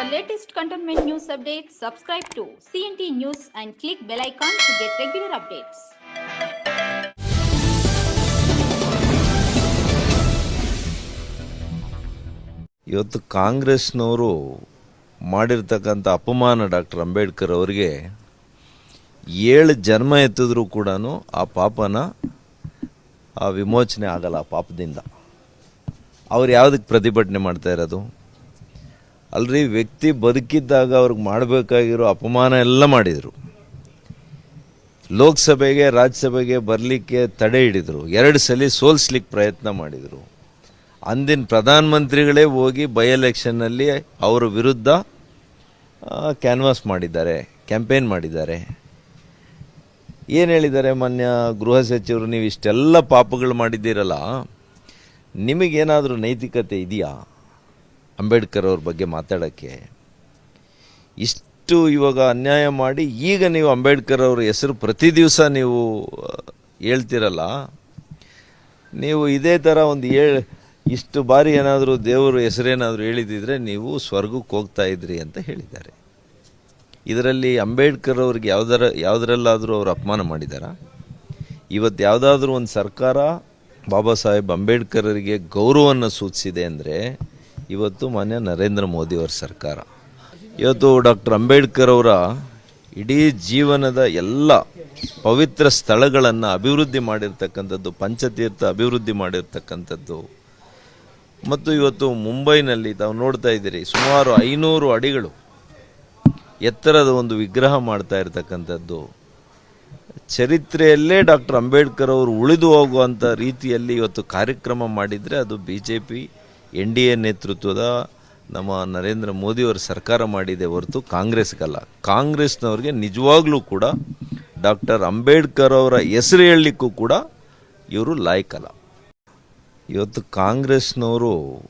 For latest cantonment news updates, subscribe to CNT News and click bell icon to get regular updates. ಇವತ್ತು ಕಾಂಗ್ರೆಸ್ನವರು ಮಾಡಿರ್ತಕ್ಕಂಥ ಅಪಮಾನ doctor Ambedkar ಅವರಿಗೆ ಏಳು ಜನ್ಮ ಎತ್ತಿದ್ರೂ ಕೂಡ ಆ ಪಾಪನ ಆ ವಿಮೋಚನೆ ಆಗಲ್ಲ ಆ ಪಾಪದಿಂದ ಅವ್ರು ಯಾವುದಕ್ಕೆ ಪ್ರತಿಭಟನೆ ಮಾಡ್ತಾ ಇರೋದು ಅಲ್ರಿ, ವ್ಯಕ್ತಿ ಬದುಕಿದ್ದಾಗ ಅವ್ರಿಗೆ ಮಾಡಬೇಕಾಗಿರೋ ಅಪಮಾನ ಎಲ್ಲ ಮಾಡಿದರು. ಲೋಕಸಭೆಗೆ, ರಾಜ್ಯಸಭೆಗೆ ಬರಲಿಕ್ಕೆ ತಡೆ ಹಿಡಿದರು. ಎರಡು ಸಲ ಸೋಲಿಸ್ಲಿಕ್ಕೆ ಪ್ರಯತ್ನ ಮಾಡಿದರು. ಅಂದಿನ ಪ್ರಧಾನಮಂತ್ರಿಗಳೇ ಹೋಗಿ ಬೈ ಎಲೆಕ್ಷನ್ನಲ್ಲಿ ಅವರ ವಿರುದ್ಧ ಕ್ಯಾನ್ವಾಸ್ ಮಾಡಿದ್ದಾರೆ, ಕ್ಯಾಂಪೇನ್ ಮಾಡಿದ್ದಾರೆ. ಏನು ಹೇಳಿದ್ದಾರೆ ಮಾನ್ಯ ಗೃಹ ಸಚಿವರು? ನೀವು ಇಷ್ಟೆಲ್ಲ ಪಾಪಗಳು ಮಾಡಿದ್ದೀರಲ್ಲ. ನಿಮಗೇನಾದರೂ ನೈತಿಕತೆ ಇದೆಯಾ? ಅಂಬೇಡ್ಕರ್ ಅವ್ರ ಬಗ್ಗೆ ಮಾತಾಡೋಕ್ಕೆ ಇಷ್ಟು ಇವಾಗ ಅನ್ಯಾಯ ಮಾಡಿ ಈಗ ನೀವು ಅಂಬೇಡ್ಕರ್ ಅವ್ರ ಹೆಸರು ಪ್ರತಿ ದಿವಸ ನೀವು ಹೇಳ್ತಿರಲ್ಲ, ನೀವು ಇದೇ ಥರ ಒಂದು ಏಳು, ಇಷ್ಟು ಬಾರಿ ಏನಾದರೂ ದೇವರು ಹೆಸರೇನಾದರೂ ಹೇಳಿದಿದ್ರೆ ನೀವು ಸ್ವರ್ಗಕ್ಕೆ ಹೋಗ್ತಾ ಇದ್ರಿ ಅಂತ ಹೇಳಿದ್ದಾರೆ. ಇದರಲ್ಲಿ ಅಂಬೇಡ್ಕರ್ ಅವ್ರಿಗೆ ಯಾವ್ದರ, ಯಾವುದರಲ್ಲಾದರೂ ಅವರು ಅಪಮಾನ ಮಾಡಿದಾರ? ಇವತ್ತು ಯಾವುದಾದ್ರೂ ಒಂದು ಸರ್ಕಾರ ಬಾಬಾ ಸಾಹೇಬ್ ಅಂಬೇಡ್ಕರರಿಗೆ ಗೌರವವನ್ನು ಸೂಚಿಸಿದೆ ಅಂದರೆ ಇವತ್ತು ಮಾನ್ಯ ನರೇಂದ್ರ ಮೋದಿಯವರ ಸರ್ಕಾರ. ಇವತ್ತು ಡಾಕ್ಟರ್ ಅಂಬೇಡ್ಕರ್ ಅವರ ಇಡೀ ಜೀವನದ ಎಲ್ಲ ಪವಿತ್ರ ಸ್ಥಳಗಳನ್ನು ಅಭಿವೃದ್ಧಿ ಮಾಡಿರ್ತಕ್ಕಂಥದ್ದು, ಪಂಚತೀರ್ಥ ಅಭಿವೃದ್ಧಿ ಮಾಡಿರ್ತಕ್ಕಂಥದ್ದು. ಮತ್ತು ಇವತ್ತು ಮುಂಬೈನಲ್ಲಿ ತಾವು ನೋಡ್ತಾ ಇದ್ದೀರಿ, ಸುಮಾರು ಐನೂರು ಅಡಿಗಳು ಎತ್ತರದ ಒಂದು ವಿಗ್ರಹ ಮಾಡ್ತಾ ಇರತಕ್ಕಂಥದ್ದು. ಚರಿತ್ರೆಯಲ್ಲೇ ಡಾಕ್ಟರ್ ಅಂಬೇಡ್ಕರ್ ಅವರು ಉಳಿದು ಹೋಗುವಂಥ ರೀತಿಯಲ್ಲಿ ಇವತ್ತು ಕಾರ್ಯಕ್ರಮ ಮಾಡಿದರೆ ಅದು B J P N D A ನೇತೃತ್ವದ ನಮ್ಮ ನರೇಂದ್ರ ಮೋದಿಯವರ ಸರ್ಕಾರ ಮಾಡಿದೆ ಹೊರತು ಕಾಂಗ್ರೆಸ್ಗಲ್ಲ. ಕಾಂಗ್ರೆಸ್ನವ್ರಿಗೆ ನಿಜವಾಗ್ಲೂ ಕೂಡ ಡಾಕ್ಟರ್ ಅಂಬೇಡ್ಕರ್ ಅವರ ಹೆಸರು ಹೇಳಲಿಕ್ಕೂ ಕೂಡ ಇವರು ಲಾಯ್ಕಲ್ಲ. ಇವತ್ತು ಕಾಂಗ್ರೆಸ್ನವರು